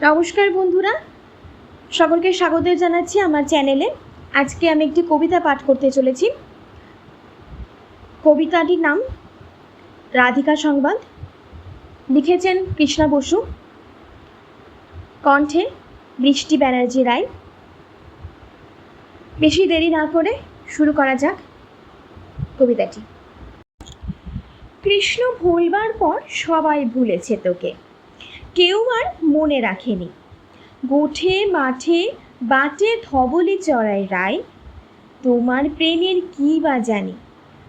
নমস্কার বন্ধুরা। সকলকে স্বাগত জানাচ্ছি আমার চ্যানেলে। আজকে আমি একটি কবিতা পাঠ করতে চলেছি। কবিতাটির নাম রাধিকা সংবাদ। লিখেছেন কৃষ্ণা বসু। কণ্ঠে বৃষ্টি ব্যানার্জি রায়। বেশি দেরি না করে শুরু করা যাক কবিতাটি। কৃষ্ণ ভুলবার পর সবাই ভুলেছে তোকে। কেউ আর মনে রাখেনি। গোঠে, মাঠে, বাটে, ধবলি চড়ায় রায়, তোমার প্রেমের কী বা জানি।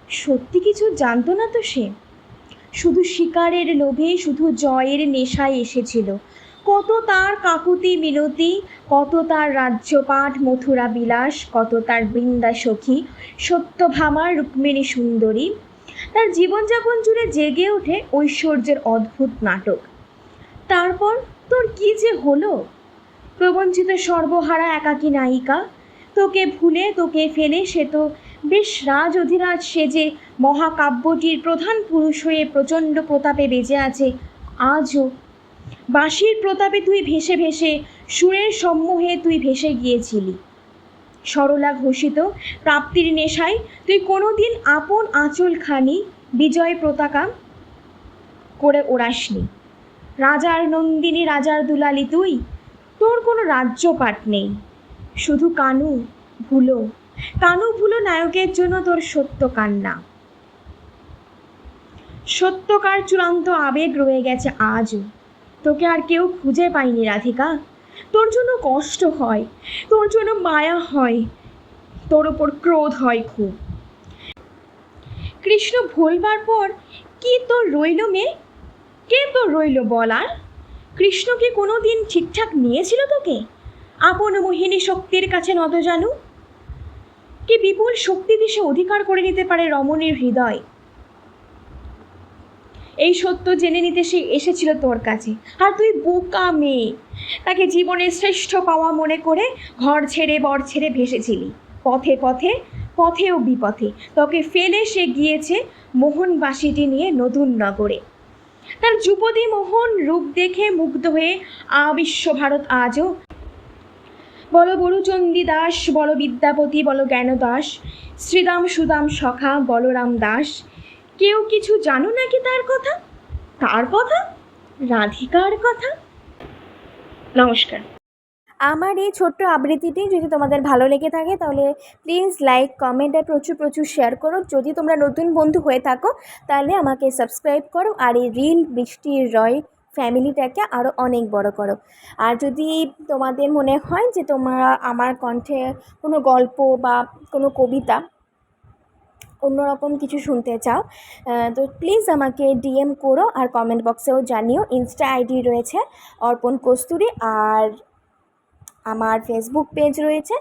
সত্যি কিছু জানতো না তো সে? শুধু শিকারের লোভে, শুধু জয়ের নেশায় এসেছিল। কত তার কাকুতি মিনতি, কত তার রাজ্যপাঠ মথুরা বিলাস, কত তার বৃন্দা সখী সত্যভামা রুক্মিণী সুন্দরী। তার জীবনযাপন জুড়ে জেগে ওঠে ঐশ্বর্যের অদ্ভুত নাটক। তারপর তোর কি যে হলো? প্রবঞ্চিত সর্বহারা একাকী নায়িকা, তোকে ভুলে, তোকে ফেলে সে তো বেশ রাজ অধিরাজ সেজে মহাকাব্যটির প্রধান পুরুষ হয়ে প্রচণ্ড প্রতাপে বেজে আছে আজও। বাঁশির প্রতাপে তুই ভেসে ভেসে সুরের সম্মোহে তুই ভেসে গিয়েছিলি। সরলা ঘোষিত প্রাপ্তির নেশায় তুই কোনোদিন আপন আঁচলখানি বিজয় পতাকা করে ওড়াসনি। রাজার নন্দিনী, রাজার দুলালি তুই? তোর কোনো রাজ্যপাট নেই। শুধু কানু ভুলো। কানু ভুলো নায়কের জন্য তোর সত্য কান্না। সত্যকার চূড়ান্ত আবেগ রয়ে গেছে আজও। তোকে আর কেউ খুঁজে পায়নি, রাধিকা। তোর জন্য কষ্ট হয়। তোর জন্য মায়া হয়। তোর ওপর ক্রোধ হয় খুব। কৃষ্ণ ভুলবার পর কি তোর রইল মেয়ে? তোর রইল বলার? কৃষ্ণ কি কোনো দিন ঠিকঠাক নিয়েছিল তোকে? আপন মোহিনী শক্তির কাছে নত জানু। কি বিপুল শক্তি সে অধিকার করে নিতে পারে রমণীর হৃদয়? এই সত্য জেনে নিতে সে এসেছিল তোর কাছে। আর তুই বোকা মেয়ে। তাকে জীবনের শ্রেষ্ঠ পাওয়া মনে করে ঘর ছেড়ে বর ছেড়ে ভেসেছিলি। পথে পথে, পথেও বিপথে। তোকে ফেলে সে গিয়েছে মোহনবাসীটি নিয়ে নতুন নগরে। তার যুবতী মোহন রূপ দেখে মুগ্ধ হয়ে আবিশ্ব ভারত আজও? বল বরুচন্ডী দাস বলো বিদ্যাপতি, বলো জ্ঞান দাস শ্রীরাম সুদাম সখা বলরাম দাস। কেউ কিছু জানো নাকি তার কথা? তার কথা? রাধিকার কথা? নমস্কার। আমার এই ছোট্ট আবৃত্তিটি যদি তোমাদের ভালো লেগে থাকে, তাহলে প্লিজ লাইক কমেন্ট আর প্রচুর প্রচুর শেয়ার করো। যদি তোমরা নতুন বন্ধু হয়ে থাকো, তাহলে আমাকে সাবস্ক্রাইব করো আর এই রিল বৃষ্টির রয় ফ্যামিলিটাকে আরও অনেক বড় করো। আর যদি তোমাদের মনে হয় যে তোমরা আমার কণ্ঠে কোনো গল্প বা কোনো কবিতা অন্যরকম কিছু শুনতে চাও তো প্লিজ আমাকে ডিএম করো আর কমেন্ট বক্সেও জানিও। ইনস্টা আইডি রয়েছে অর্পণ কস্তুরি। আর আমার ফেসবুক পেজ রয়েছে,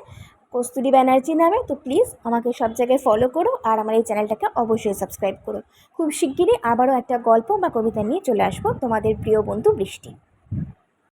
কস্তুরি ব্যানার্জি নামে, তো প্লিজ আমাকে সব জায়গায় ফলো করো আর আমার এই চ্যানেলটাকে অবশ্যই সাবস্ক্রাইব করো। খুব শিগগিরই আবারও একটা গল্প বা কবিতা নিয়ে চলে আসব তোমাদের প্রিয় বন্ধু বৃষ্টি।